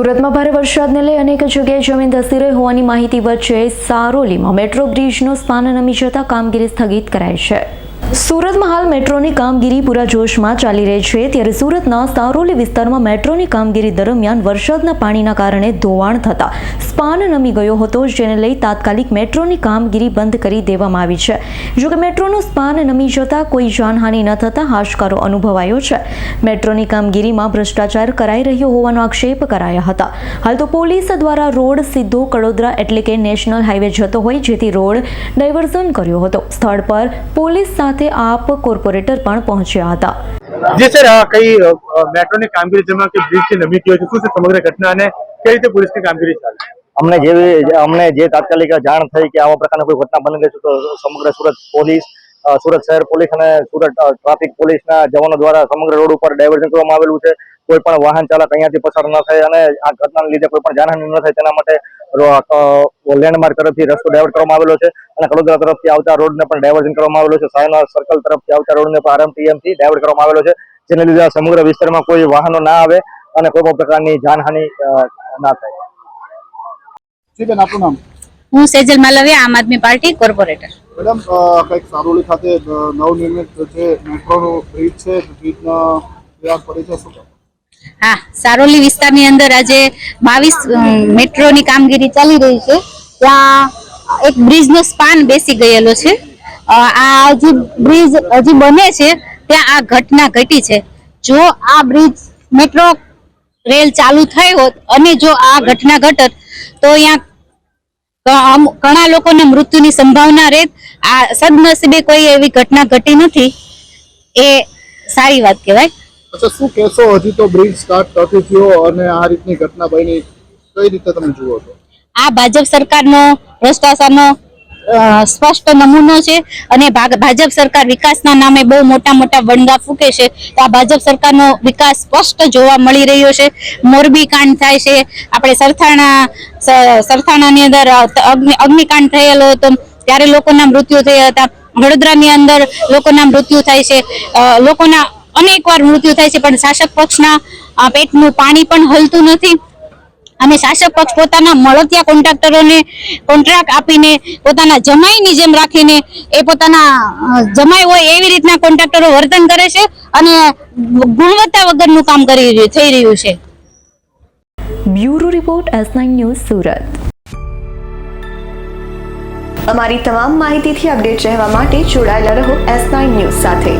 સુરતમાં ભારે વરસાદને લઈ અનેક જગ્યાએ જમીન ધસી રહી હોવાની માહિતી વચ્ચે સારોલીમાં મેટ્રો બ્રિજનો સ્પાન નમી જતા કામગીરી સ્થગિત કરાઈ છે. સુરતમાં હાલ મેટ્રોની કામગીરી પૂરા જોશમાં ચાલી રહી છે. ત્યારે સુરતના સારોલી વિસ્તારમાં મેટ્રોની કામગીરી દરમિયાન વરસાદના પાણીના કારણે ધોવાણ થતા સ્પાન નમી ગયો હતો, જેને લઈ તાત્કાલિક મેટ્રોની કામગીરી બંધ કરી દેવામાં આવી છે. જોકે મેટ્રોનું સ્પાન નમી જતાં કોઈ જાનહાનિ ન થતાં હાશકારો અનુભવાયો છે. મેટ્રોની કામગીરીમાં ભ્રષ્ટાચાર કરાઈ રહ્યો હોવાનો આક્ષેપ કરાયા હતા. હાલ તો પોલીસ દ્વારા રોડ સીધો કડોદરા એટલે કે નેશનલ હાઈવે જતો હોય, જેથી રોડ ડાયવર્ઝન કર્યો હતો. સ્થળ પર પોલીસ સાથે આપ કોર્પોરેટર પણ પહોંચ્યા હતા. જી સર કઈ મેટ્રોની કામગીરી જેમાં કે બ્રિજ છે નમી ગયો છે, શું સમગ્ર ઘટના અને કઈ રીતે પોલીસની કામગીરી ચાલે અમને જેવી અમને જે તાત્કાલિક જાણ થઈ કે આવા પ્રકારની કોઈ ઘટના બની ગઈ છે તો સમગ્ર સુરત પોલીસ સુરત શહેર પોલીસ અને સુરત ટ્રાફિક પોલીસના જવાનો દ્વારા સમગ્ર રોડ ઉપર ડાયવર્ઝન કરવામાં આવેલું છે. કોઈ પણ વાહન ચાલક અહીંયાથી પસાર ન થાય અને આ ઘટનાને લીધે કોઈ પણ જાનહાનિ ન થાય તેના માટે લેન્ડમાર્ક તરફથી રસ્તો ડાયવર્ટ કરવામાં આવેલો છે અને કડોદરા તરફથી આવતા રોડને પણ ડાયવર્ઝન કરવામાં આવેલો છે. સાયનાર સર્કલ તરફથી આવતા રોડને પણ આરએમટીએમથી ડાયવર્ટ કરવામાં આવેલો છે, જેને લીધે સમગ્ર વિસ્તારમાં કોઈ વાહનો ના આવે અને કોઈ પણ પ્રકારની જાનહાનિ ના થાય. જી બેન આપનું નામ? હું સેજલ માલવિયા આમ આદમી પાર્ટી કોર્પોરેટર. મેડમ કંઈક સારોલી ખાતે નવનિર્મિત જે મેટ્રોનો બ્રિજ છે બ્રિજના તૈયાર પડી છે શું હા સારોલી વિસ્તારની અંદર આજે બાવીસ મેટ્રોની કામગીરી ચાલી રહી છે. ત્યાં એક બ્રિજનો સ્પાન બેસી ગયેલો છે. આ જે બ્રિજ હજી બને છે ત્યાં આ ઘટના ઘટી છે. જો આ બ્રિજ મેટ્રો રેલ ચાલુ થઈ હોત અને જો આ ઘટના ઘટત તો અહીંયા ઘણા લોકોને મૃત્યુની સંભાવના રહે. આ સદનસીબે કોઈ એવી ઘટના ઘટી નથી. એ સારી વાત કહેવાય. અચ્છા શું કહેશો? હજી તો બ્રિજ સ્ટાર્ટ નથી થયો અને આ રીતની ઘટના બની. કઈ રીતે તમે જુઓ છો? આ ભાજપ સરકારનો ભ્રષ્ટાચારનો સ્પષ્ટ નમૂનો છે અને ભાજપ સરકાર વિકાસના નામે બહુ મોટા મોટા વણગા ફૂકે છે. તો આ ભાજપ સરકારનો વિકાસ સ્પષ્ટ જોવા મળી રહ્યો છે. મોરબી કાંડ થાય છે. આપણે સરથાણા સરથાણાની અંદર અગ્નિકાંડ થયેલો હતો. ત્યારે લોકોના મૃત્યુ થયા હતા. વડોદરાની અંદર લોકોના મૃત્યુ થાય છે. લોકોના અનેક વાર મૃત્યુ થાય છે. પણ શાસક પક્ષના પેટનું પાણી પણ હલતું નથી. અને શાસક પક્ષ પોતાના મળતિયા કોન્ટ્રાક્ટરોને કોન્ટ્રાક્ટ આપીને પોતાના જમાઈની જેમ રાખીને એ પોતાના જમાઈ હોય એવી રીતના કોન્ટ્રાક્ટરો વર્તન કરે છે અને ગુણવત્તા વગરનું કામ કરી થઈ રહ્યું છે. Bureau report S news Surat. અમારી તમામ માહિતીથી અપડેટ રહેવા માટે જોડાયેલા રહો એસ ન્યૂઝ સાથે.